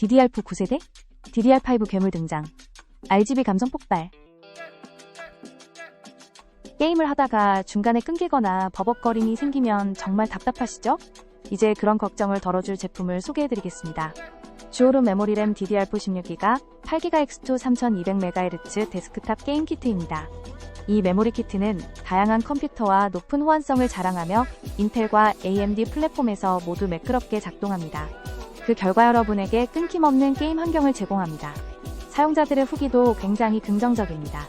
DDR4 9세대? DDR5 괴물 등장. RGB 감성 폭발. 게임을 하다가 중간에 끊기거나 버벅거림이 생기면 정말 답답하시죠? 이제 그런 걱정을 덜어줄 제품을 소개해드리겠습니다. 주오름 메모리 램 DDR4 16기가 8GX2 3200MHz 데스크탑 게임 키트입니다. 이 메모리 키트는 다양한 컴퓨터와 높은 호환성을 자랑하며 인텔과 AMD 플랫폼에서 모두 매끄럽게 작동합니다. 그 결과 여러분에게 끊김없는 게임 환경을 제공합니다. 사용자들의 후기도 굉장히 긍정적입니다.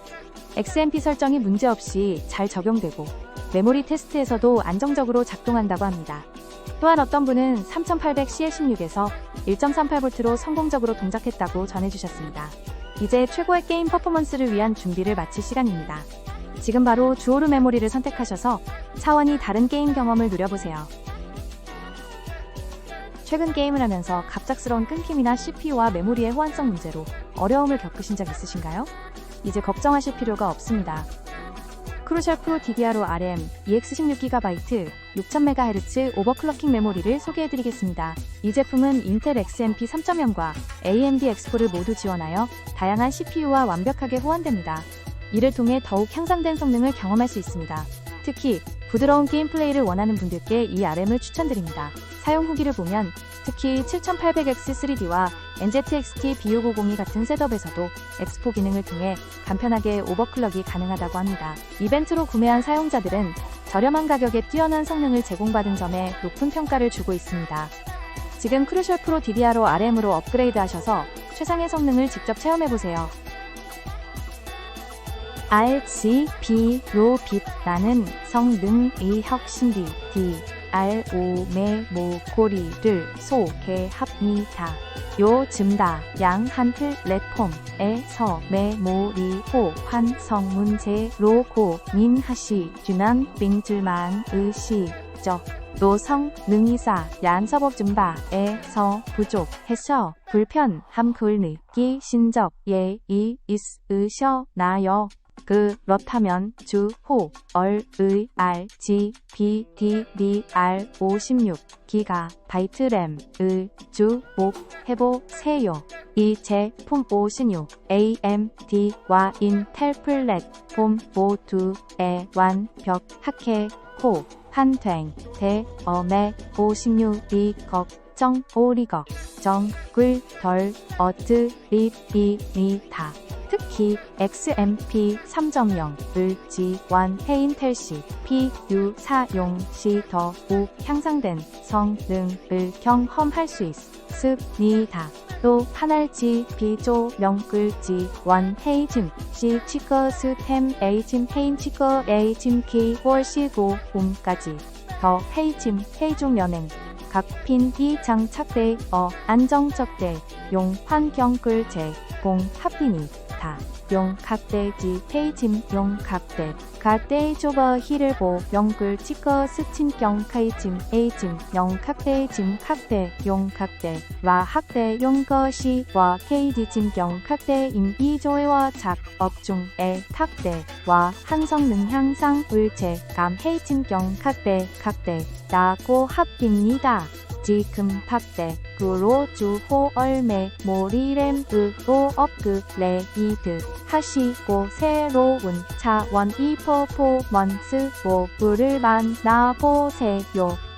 XMP 설정이 문제없이 잘 적용되고 메모리 테스트에서도 안정적으로 작동한다고 합니다. 또한 어떤 분은 3800CL16에서 1.38V로 성공적으로 동작했다고 전해주셨습니다. 이제 최고의 게임 퍼포먼스를 위한 준비를 마칠 시간입니다. 지금 바로 주오르 메모리를 선택하셔서 차원이 다른 게임 경험을 누려보세요. 최근 게임을 하면서 갑작스러운 끊김이나 CPU와 메모리의 호환성 문제로 어려움을 겪으신 적 있으신가요? 이제 걱정하실 필요가 없습니다. 크루셜 프로 DDR5 RM EX16GB 6000MHz 오버클럭킹 메모리를 소개해드리겠습니다. 이 제품은 인텔 XMP 3.0과 AMD X4를 모두 지원하여 다양한 CPU와 완벽하게 호환됩니다. 이를 통해 더욱 향상된 성능을 경험할 수 있습니다. 특히 부드러운 게임 플레이를 원하는 분들께 이 RM을 추천드립니다. 사용 후기를 보면 특히 7800X3D와 NZXT B6502 같은 셋업에서도 X4 기능을 통해 간편하게 오버클럭이 가능하다고 합니다. 이벤트로 구매한 사용자들은 저렴한 가격에 뛰어난 성능을 제공받은 점에 높은 평가를 주고 있습니다. 지금 크루셜 프로 DDR5 RM으로 업그레이드 하셔서 최상의 성능을 직접 체험해보세요. RGB로 빛나는 성능의 혁신기 DR5 메모고리를 소개합니다. 요즘 다 양한 플랫폼에서 메모리 호환성 문제로 으시죠. 또 성능이 사양 서버 증바에서 부족해서 불편함을 느끼신 적예 있으셨나요? 그렇다면 주 호 얼의 RGB DDR56 기가 바이트 램을 주목 해보 세요. 이 제품 56 AMD와 인텔 플랫 폼 모두에 완벽하게 호환된 대엄의 56이 걱정 오리 걱정을 덜 어드립니다. 특히 XMP 3.0을 지원 해 인텔 CPU 사용 시 더욱 향상된 성능을 경험할 수 있습니다. 또 한알지 조명글 지원해 증시 치커 스템 에이짐 헤인 치커 에이짐 키월 시고 봄까지. 더 헤이짐 헤이종 연행. 각핀 비장착대 어 안정적대 용 환경글 제공 합빈이 다 용각대지 페이짐 용각대 가대 조버 히를보 영글 치커 스친 경 카이짐 에이짐 영각대짐 각대 용각대 와 학대 용것이 와 케이디짐 경 각대임 이조회와 작 업 중에 탁대 와 한성능 향상 울체 감 헤이짐 경 각대 각대 라고 합입니다. 지금 팍대 구로 주호 얼매 모리램 으로 업그레이드 하시고 새로운 차원 이 퍼포먼스 모브를 만나보세요.